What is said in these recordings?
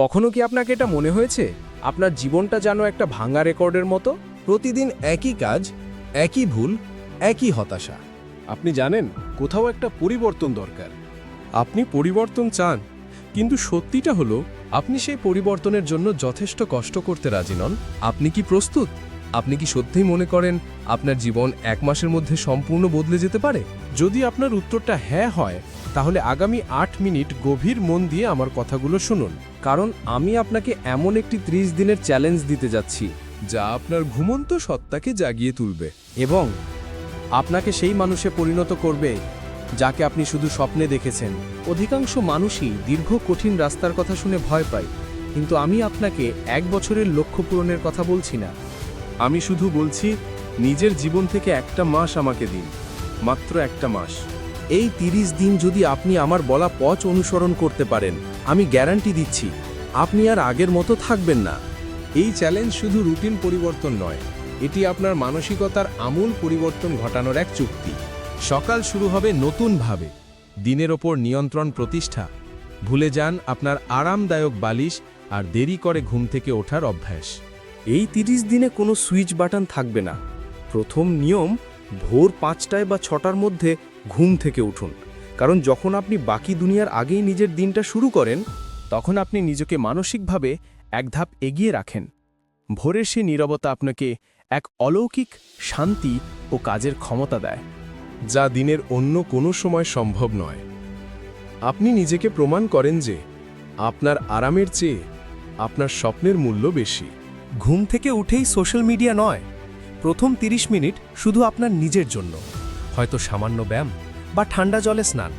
কখনো কি আপনাকে এটা মনে হয়েছে? আপনার জীবনটা যেন একটা ভাঙা রেকর্ডের মতো? প্রতিদিন একই কাজ একই ভুল একই হতাশা। আপনি জানেন কোথাও একটা পরিবর্তন দরকার। আপনি পরিবর্তন চান কিন্তু সত্যিটা হলো আপনি সেই পরিবর্তনের জন্য যথেষ্ট কষ্ট করতে রাজি নন। আপনি কি প্রস্তুত? আপনি কি সত্যিই মনে করেন আপনার জীবন এক মাসের মধ্যে সম্পূর্ণ বদলে যেতে পারে? যদি আপনার উত্তরটা হ্যাঁ হয় তাহলে আগামী আট মিনিট গভীর মন দিয়ে আমার কথাগুলো শুনুন। কারণ আমি আপনাকে এমন একটি ত্রিশ দিনের চ্যালেঞ্জ দিতে যাচ্ছি। যা আপনার ঘুমন্ত সত্তাকে জাগিয়ে তুলবে। এবং আপনাকে সেই মানুষে পরিণত করবে যাকে আপনি শুধু স্বপ্নে দেখেছেন। অধিকাংশ মানুষই দীর্ঘ কঠিন রাস্তার কথা শুনে ভয় পায় কিন্তু আমি আপনাকে এক বছরের লক্ষ্য পূরণের কথা বলছি না। আমি শুধু বলছি নিজের জীবন থেকে একটা মাস আমাকে দিন মাত্র একটা মাস। এই তিরিশ দিন যদি আপনি আমার বলা পথ অনুসরণ করতে পারেন আমি গ্যারান্টি দিচ্ছি, আপনি আর আগের মতো থাকবেন না। এই চ্যালেঞ্জ শুধু রুটিন পরিবর্তন নয়, এটি আপনার মানসিকতার আমূল পরিবর্তন ঘটানোর এক চুক্তি। সকাল শুরু হবে নতুনভাবে। দিনের ওপর নিয়ন্ত্রণ প্রতিষ্ঠা। ভুলে যান আপনার আরামদায়ক বালিশ আর দেরি করে ঘুম থেকে ওঠার অভ্যাস। এই তিরিশ দিনে কোনো সুইচ বাটন থাকবে না। প্রথম নিয়ম, ভোর পাঁচটায় বা ছটার মধ্যে ঘুম থেকে উঠুন। কারণ যখন আপনি বাকি দুনিয়ার আগেই নিজের দিনটা শুরু করেন, তখন আপনি নিজেকে মানসিকভাবে এক ধাপ এগিয়ে রাখেন। ভোরের সে নীরবতা আপনাকে এক অলৌকিক শান্তি ও কাজের ক্ষমতা দেয়, যা দিনের অন্য কোনো সময় সম্ভব নয়। আপনি নিজেকে প্রমাণ করেন যে আপনার আরামের চেয়ে আপনার স্বপ্নের মূল্য বেশি। ঘুম থেকে উঠেই সোশ্যাল মিডিয়া নয়, প্রথম 30 মিনিট শুধু আপনার নিজের জন্য, হয়তো সামান্য ব্যায়াম। বা ঠান্ডা জলে স্নান।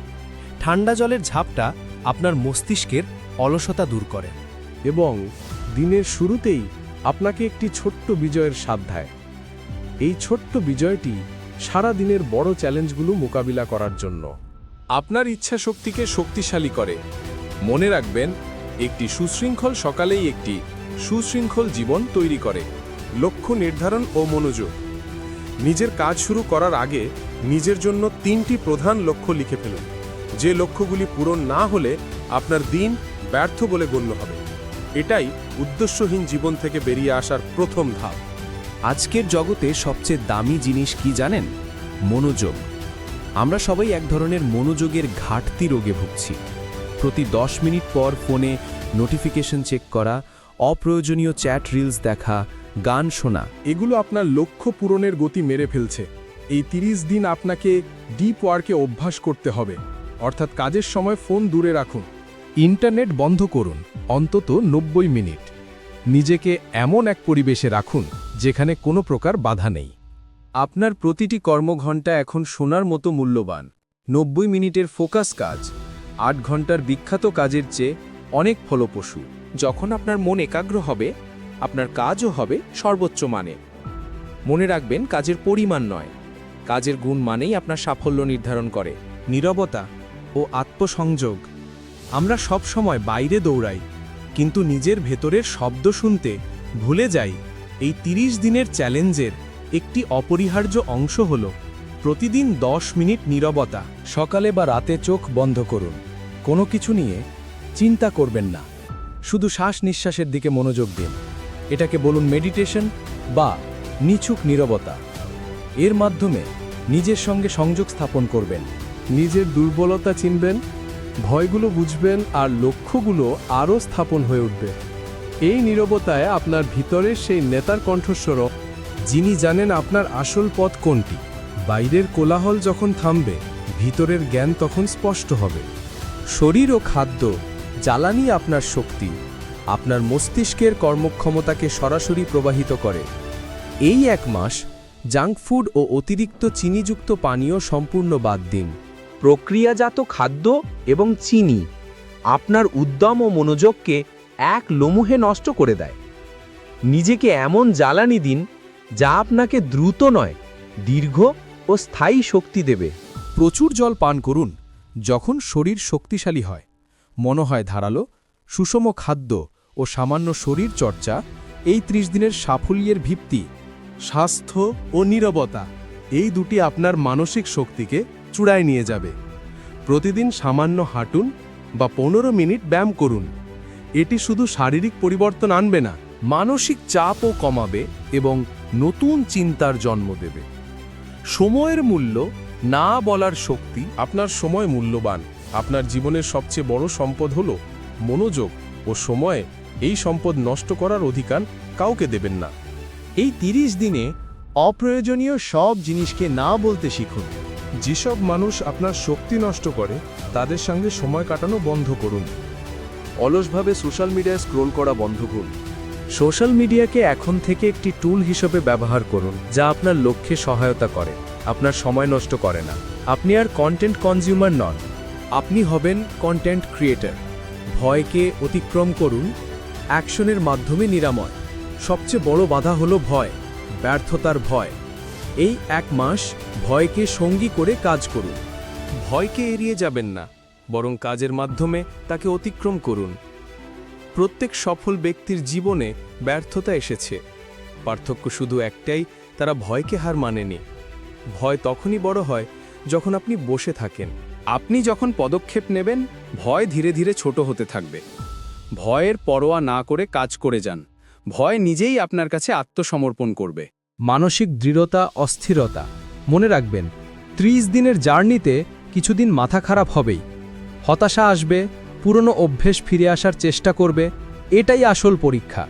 ঠান্ডা জলের ঝাপটা আপনার মস্তিষ্কের অলসতা দূর করে। এবং দিনের শুরুতেই আপনাকে একটি ছোট্ট বিজয়ের দেয়। এই ছোট্ট বিজয়টি সারা দিনের বড় চ্যালেঞ্জগুলো মোকাবিলা করার জন্য। আপনার ইচ্ছা শক্তিকে শক্তিশালী করে। মনে রাখবেন, একটি সুশৃঙ্খল সকালেই একটি সুশৃঙ্খল জীবন তৈরি করে। লক্ষ্য নির্ধারণ ও মনোযোগ। নিজের কাজ শুরু করার আগে নিজের জন্য তিনটি প্রধান লক্ষ্য লিখে ফেলুন। যে লক্ষ্যগুলি পূরণ না হলে আপনার দিন ব্যর্থ বলে গণ্য হবে। এটাই উদ্দেশ্যহীন জীবন থেকে বেরিয়ে আসার প্রথম ধাপ। আজকের জগতে সবচেয়ে দামি জিনিস কি জানেন? মনোযোগ। আমরা সবাই এক ধরনের মনোযোগের ঘাটতি রোগে ভুগছি। প্রতি দশ মিনিট পর ফোনে নোটিফিকেশন চেক করা, অপ্রয়োজনীয় চ্যাট রিলস দেখা, গান শোনা, এগুলো আপনার লক্ষ্য পূরণের গতি মেরে ফেলছে। এই ৩০ দিন আপনাকে ডিপ ওয়ার্কে অভ্যাস করতে হবে। অর্থাৎ কাজের সময় ফোন দূরে রাখুন। ইন্টারনেট বন্ধ করুন, অন্তত নব্বই মিনিট। নিজেকে এমন এক পরিবেশে রাখুন, যেখানে কোনো প্রকার বাধা নেই। আপনার প্রতিটি কর্মঘণ্টা এখন সোনার মতো মূল্যবান। নব্বই মিনিটের ফোকাস কাজ, আট ঘণ্টার বিখ্যাত কাজের চেয়ে অনেক ফলপ্রসূ। যখন আপনার মন একাগ্র হবে, আপনার কাজও হবে সর্বোচ্চ মানে মনে রাখবেন, কাজের পরিমাণ নয়। কাজের গুণ মানেই আপনার সাফল্য নির্ধারণ করে। নীরবতা ও আত্মসংযোগ। আমরা সব সময় বাইরে দৌড়াই, কিন্তু নিজের ভেতরের শব্দ শুনতে ভুলে যাই। এই ৩০ দিনের চ্যালেঞ্জের একটি অপরিহার্য অংশ হল প্রতিদিন ১০ মিনিট নীরবতা। সকালে বা রাতে চোখ বন্ধ করুন। কোনো কিছু নিয়ে চিন্তা করবেন না। শুধু শ্বাস নিঃশ্বাসের দিকে মনোযোগ দিন। এটাকে বলুন মেডিটেশন বা নিছুক নীরবতা। এর মাধ্যমে নিজের সঙ্গে সংযোগ স্থাপন করবেন। নিজের দুর্বলতা চিনবেন, ভয়গুলো বুঝবেন আর লক্ষ্যগুলো আরও স্থাপন হয়ে উঠবে। এই নীরবতায় আপনার ভিতরের সেই নেতার কণ্ঠস্বর যিনি জানেন আপনার আসল পথ কোনটি, বাইরের কোলাহল যখন থামবে, ভিতরের জ্ঞান তখন স্পষ্ট হবে। শরীর ও খাদ্য জ্বালানি আপনার শক্তি, আপনার মস্তিষ্কের কর্মক্ষমতাকে সরাসরি প্রবাহিত করে। এই এক মাস জাঙ্ক ফুড ও অতিরিক্ত চিনিযুক্ত পানীয় সম্পূর্ণ বাদ দিন। প্রক্রিয়াজাত খাদ্য এবং চিনি আপনার উদ্যম ও মনোযোগকে এক লমুহে নষ্ট করে দেয়। নিজেকে এমন জ্বালানি দিন, যা আপনাকে দ্রুত নয়, দীর্ঘ ও স্থায়ী শক্তি দেবে। প্রচুর জল পান করুন, যখন শরীর শক্তিশালী হয়। মনে হয় ধারালো, সুষম খাদ্য ও সামান্য শরীর চর্চা এই ত্রিশ দিনের সাফল্যের ভিত্তি। স্বাস্থ্য ও নীরবতা, এই দুটি আপনার মানসিক শক্তিকে চূড়ায় নিয়ে যাবে। প্রতিদিন সামান্য হাঁটুন বা পনেরো মিনিট ব্যায়াম করুন। এটি শুধু শারীরিক পরিবর্তন আনবে না, মানসিক চাপও কমাবে এবং নতুন চিন্তার জন্ম দেবে। সময়ের মূল্য না বলার শক্তি আপনার সময় মূল্যবান। আপনার জীবনের সবচেয়ে বড় সম্পদ হল মনোযোগ ও সময়ে। এই সম্পদ নষ্ট করার অধিকার কাউকে দেবেন না। এই তিরিশ দিনে অপ্রয়োজনীয় সব জিনিসকে না বলতে শিখুন। যেসব মানুষ আপনার শক্তি নষ্ট করে তাদের সঙ্গে সময় কাটানো বন্ধ করুন। অলসভাবে সোশ্যাল মিডিয়ায় স্ক্রোল করা বন্ধ করুন। সোশ্যাল মিডিয়াকে এখন থেকে একটি টুল হিসেবে ব্যবহার করুন যা আপনার লক্ষ্যে সহায়তা করে আপনার সময় নষ্ট করে না। আপনি আর কন্টেন্ট কনজিউমার নন। আপনি হবেন কন্টেন্ট ক্রিয়েটর ভয়কে অতিক্রম করুন অ্যাকশনের মাধ্যমে নিরাময়। সবচেয়ে বড় বাধা হলো ভয়, ব্যর্থতার ভয়। এই এক মাস ভয়কে সঙ্গী করে কাজ করুন। ভয়কে এড়িয়ে যাবেন না, বরং কাজের মাধ্যমে তাকে অতিক্রম করুন। প্রত্যেক সফল ব্যক্তির জীবনে ব্যর্থতা এসেছে। পার্থক্য শুধু একটাই, তারা ভয়কে হার মানেনি। ভয় তখনই বড় হয় যখন আপনি বসে থাকেন। আপনি যখন পদক্ষেপ নেবেন, ভয় ধীরে ধীরে ছোট হতে থাকবে। ভয়ের পরোয়া না করে কাজ করে যান। ভয় নিজেই আপনার কাছে আত্মসমর্পণ করবে। মানসিক দৃঢ়তা অস্থিরতা। মনে রাখবেন ত্রিশ দিনের জার্নিতে কিছুদিন মাথা খারাপ হবেই। হতাশা আসবে পুরনো অভ্যেস ফিরে আসার চেষ্টা করবে এটাই আসল পরীক্ষা।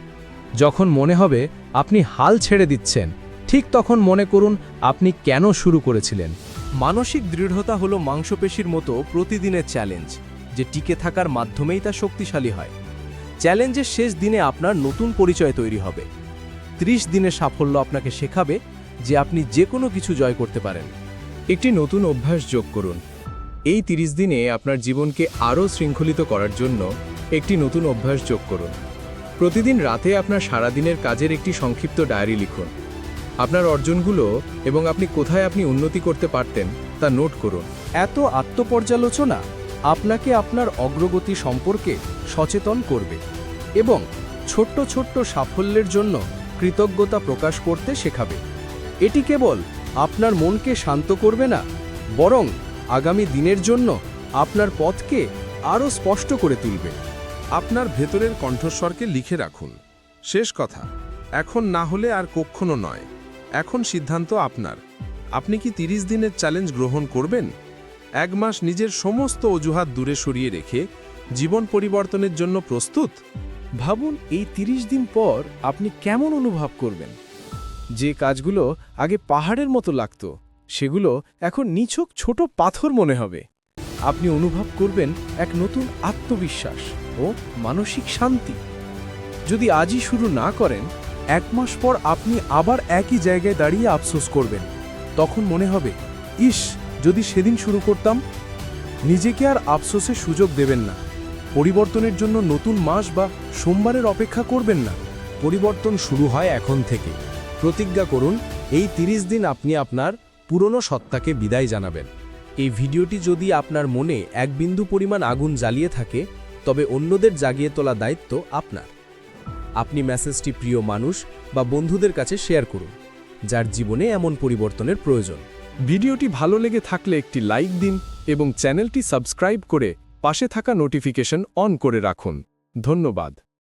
যখন মনে হবে আপনি হাল ছেড়ে দিচ্ছেন ঠিক তখন মনে করুন আপনি কেন শুরু করেছিলেন। মানসিক দৃঢ়তা হলো মাংসপেশির মতো প্রতিদিনের চ্যালেঞ্জ যে টিকে থাকার মাধ্যমেই তা শক্তিশালী হয়। চ্যালেঞ্জের শেষ দিনে আপনার নতুন পরিচয় তৈরি হবে। ত্রিশ দিনের সাফল্য আপনাকে শেখাবে যে আপনি যে কোনো কিছু জয় করতে পারেন। একটি নতুন অভ্যাস যোগ করুন। এই ৩০ দিনে আপনার জীবনকে আরও শৃঙ্খলিত করার জন্য একটি নতুন অভ্যাস যোগ করুন। প্রতিদিন রাতে আপনার সারাদিনের কাজের একটি সংক্ষিপ্ত ডায়েরি লিখুন। আপনার অর্জনগুলো এবং আপনি কোথায় আপনি উন্নতি করতে পারতেন তা নোট করুন। এত আত্মপর্যালোচনা! আপনাকে আপনার অগ্রগতি সম্পর্কে সচেতন করবে এবং ছোট্ট ছোট্ট সাফল্যের জন্য কৃতজ্ঞতা প্রকাশ করতে শেখাবে। এটি কেবল আপনার মনকে শান্ত করবে না, বরং আগামী দিনের জন্য আপনার পথকে আরও স্পষ্ট করে তুলবে। আপনার ভেতরের কণ্ঠস্বরকে লিখে রাখুন। শেষ কথা, এখন না হলে আর কক্ষণও নয়। এখন সিদ্ধান্ত আপনার। আপনি কি ৩০ দিনের চ্যালেঞ্জ গ্রহণ করবেন? এক মাস নিজের সমস্ত অজুহাত দূরে সরিয়ে রেখে জীবন পরিবর্তনের জন্য প্রস্তুত? ভাবুন, এই ৩০ দিন পর আপনি কেমন অনুভব করবেন? যে কাজগুলো আগে পাহাড়ের মতো লাগতো, সেগুলো এখন নিছক ছোট পাথর মনে হবে। আপনি অনুভব করবেন এক নতুন আত্মবিশ্বাস ও মানসিক শান্তি। যদি আজই শুরু না করেন, এক মাস পর আপনি আবার একই জায়গায় দাঁড়িয়ে আফসোস করবেন। তখন মনে হবে, ইস যদি সেদিন শুরু করতাম, নিজেকে আর আফসোসের সুযোগ দেবেন না। পরিবর্তনের জন্য নতুন মাস বা সোমবারের অপেক্ষা করবেন না। পরিবর্তন শুরু হয় এখন থেকে। প্রতিজ্ঞা করুন, এই ৩০ দিন আপনি আপনার পুরনো সত্তাকে বিদায় জানাবেন। এই ভিডিওটি যদি আপনার মনে এক বিন্দু পরিমাণ আগুন জ্বালিয়ে থাকে, তবে অন্যদের জাগিয়ে তোলা দায়িত্ব আপনার। আপনি মেসেজটি প্রিয় মানুষ বা বন্ধুদের কাছে শেয়ার করুন, যার জীবনে এমন পরিবর্তনের প্রয়োজন। ভিডিওটি ভালো লেগে থাকলে একটি লাইক দিন এবং চ্যানেলটি সাবস্ক্রাইব করে পাশে থাকা নোটিফিকেশন অন করে রাখুন। ধন্যবাদ।